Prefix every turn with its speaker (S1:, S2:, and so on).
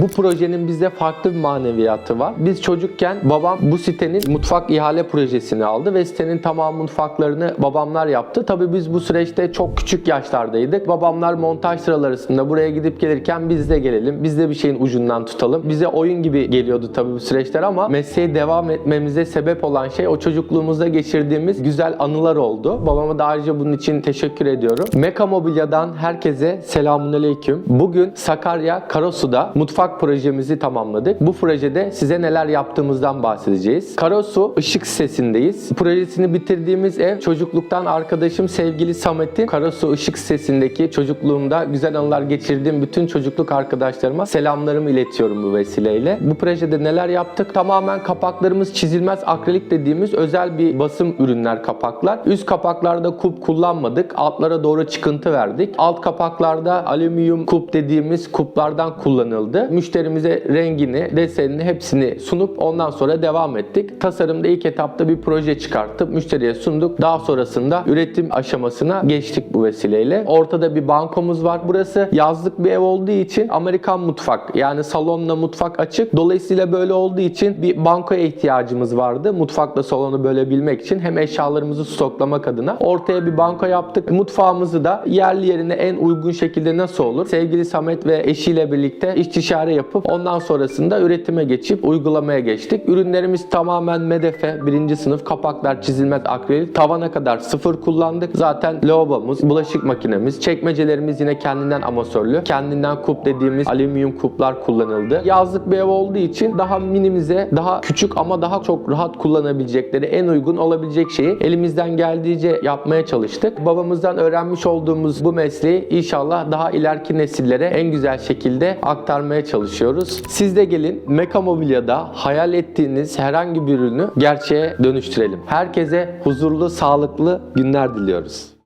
S1: Bu projenin bizde farklı bir maneviyatı var. Biz çocukken babam bu sitenin mutfak ihale projesini aldı ve sitenin tamam mutfaklarını babamlar yaptı. Tabii biz bu süreçte çok küçük yaşlardaydık. Babamlar montaj sıralarında buraya gidip gelirken biz de gelelim. Biz de bir şeyin ucundan tutalım. Bize oyun gibi geliyordu tabii bu süreçler ama mesleğe devam etmemize sebep olan şey o çocukluğumuzda geçirdiğimiz güzel anılar oldu. Babama da ayrıca bunun için teşekkür ediyorum. Meka Mobilya'dan herkese selamünaleyküm. Bugün Sakarya Karasu'da mutfak projemizi tamamladık. Bu projede size neler yaptığımızdan bahsedeceğiz. Karasu ışık sesindeyiz. Projesini bitirdiğimiz ev çocukluktan arkadaşım sevgili Samet'in Karasu ışık sesindeki çocukluğumda güzel anılar geçirdiğim bütün çocukluk arkadaşlarıma selamlarımı iletiyorum bu vesileyle. Bu projede neler yaptık? Tamamen kapaklarımız çizilmez akrilik dediğimiz özel bir basım ürünler kapaklar. Üst kapaklarda kup kullanmadık. Altlara doğru çıkıntı verdik. Alt kapaklarda alüminyum kup dediğimiz kuplardan kullanıldı. Müşterimize rengini, desenini hepsini sunup ondan sonra devam ettik. Tasarımda ilk etapta bir proje çıkartıp müşteriye sunduk. Daha sonrasında üretim aşamasına geçtik bu vesileyle. Ortada bir bankomuz var. Burası yazlık bir ev olduğu için Amerikan mutfak yani salonla mutfak açık. Dolayısıyla böyle olduğu için bir bankoya ihtiyacımız vardı. Mutfakla salonu bölebilmek için hem eşyalarımızı stoklamak adına ortaya bir banko yaptık. Mutfağımızı da yerli yerine en uygun şekilde nasıl olur? Sevgili Samet ve eşiyle birlikte istişare yapıp ondan sonrasında üretime geçip uygulamaya geçtik. Ürünlerimiz tamamen medefe, birinci sınıf kapaklar çizilmez akrilik. Tavana kadar sıfır kullandık. Zaten lavabomuz, bulaşık makinemiz, çekmecelerimiz yine kendinden amasörlü. Kendinden kup dediğimiz alüminyum kuplar kullanıldı. Yazlık bir ev olduğu için daha minimize, daha küçük ama daha çok rahat kullanabilecekleri, en uygun olabilecek şeyi elimizden geldiğince yapmaya çalıştık. Babamızdan öğrenmiş olduğumuz bu mesleği inşallah daha ileriki nesillere en güzel şekilde aktarmaya çalışıyoruz. Siz de gelin Meka Mobilya'da hayal ettiğiniz herhangi bir ürünü gerçeğe dönüştürelim. Herkese huzurlu, sağlıklı günler diliyoruz.